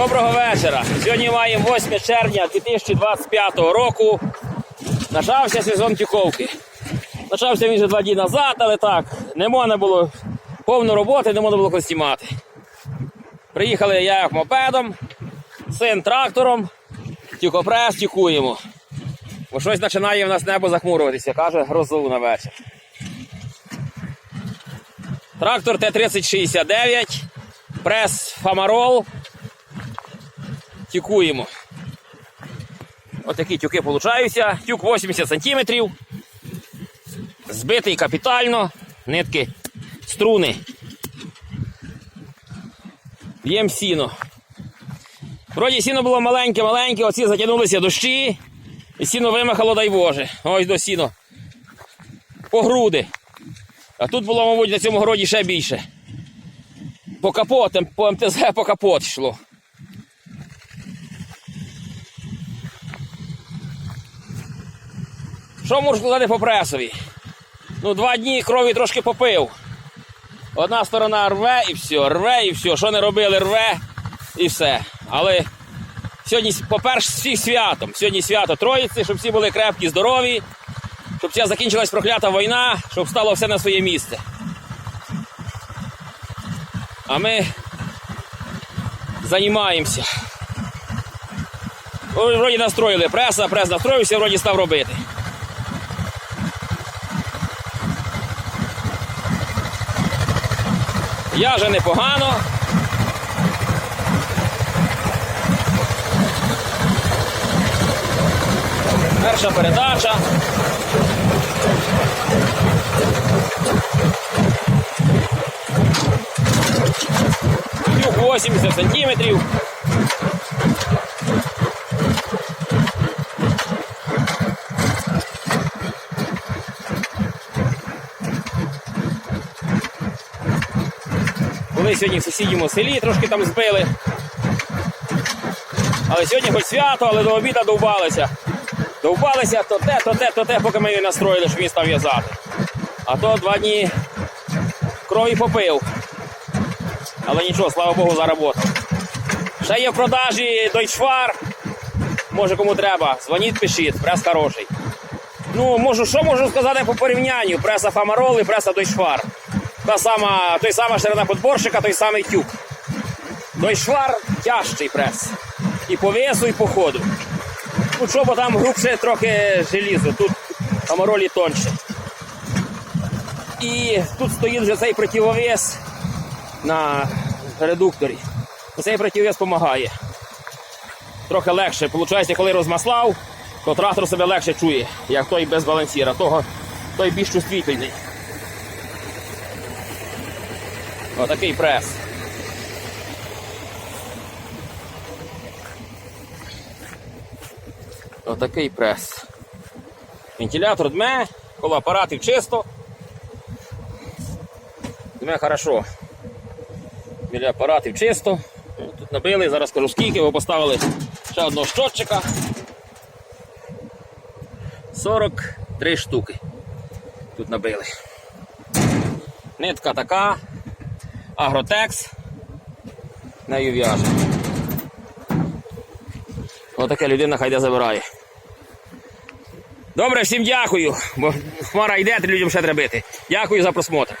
Доброго вечора. Сьогодні маємо 8 червня 2025 року. Почався сезон тюковки. Почався він вже два дні назад, але так, не можна було повну роботи, не можна було знімати. Приїхали я мопедом, син трактором, тюкопрес тюкуємо. Бо щось починає в нас небо захмурюватися, каже грозу на вечір. Трактор Т-3069, прес Фамарол. Тюкуємо. Ось такі тюки получаються. Тюк 80 см. Збитий капітально. Нитки, струни. Б'ємо сіно. Вроді сіно було маленьке-маленьке, оці затягнулися дощі. І сіно вимахало, дай Боже. Ось до сіно. По груди. А тут було, мабуть, на цьому городі ще більше. По капот, по МТЗ по капот йшло. Що можу сказати по пресові? Ну, два дні крові трошки попив. Одна сторона рве і все, рве і все. Що не робили, рве і все. Але сьогодні, по-перше, всіх святом. Сьогодні свято Троїці, щоб всі були крепкі, здорові, щоб ця закінчилась проклята війна, щоб стало все на своє місце. А ми займаємося. Вроді настроїли преса, прес настроївся, вроді став робити. Я вже непогано. Перша передача. Тюк 80 сантиметрів. Були сьогодні в сусідньому селі, трошки там збили. Але сьогодні хоч свято, але до обіду довбалися. Довбалися то те, то те, то те, поки ми її настроїли, щоб він став в'язати. А то два дні крові попив. Але нічого, слава Богу, заработав. Ще є в продажі Deutschfar. Може кому треба. Дзвоніть, пишіть, прес хороший. Ну, можу, що можу сказати по порівнянню? Преса Фамарол і преса Deutschfar. Та сама, той сама ширина подборщика, той самий тюк. Deutschfar тяжчий прес. І по весу, і по ходу. Ну що, бо там грубше трохи желізо, тут Фамаролі тонше. І тут стоїть вже цей противовес на редукторі. Цей противовес допомагає. Трохи легше. Получається, коли розмаслав, то трактор себе легше чує, як той без балансіра. Того, той більш чувствительний. Отакий прес. Отакий прес. Вентилятор дме, коло апаратів чисто. Дме хорошо. Біля апаратів чисто. Тут набили, зараз скажу скільки, ви поставили ще одного щотчика. 43 штуки. Тут набили. Нитка така. Агротекс. Нею в'яже. Отаке людина хай де забирає. Добре, всім дякую, бо хмара йде, людям ще треба бити. Дякую за просмотр.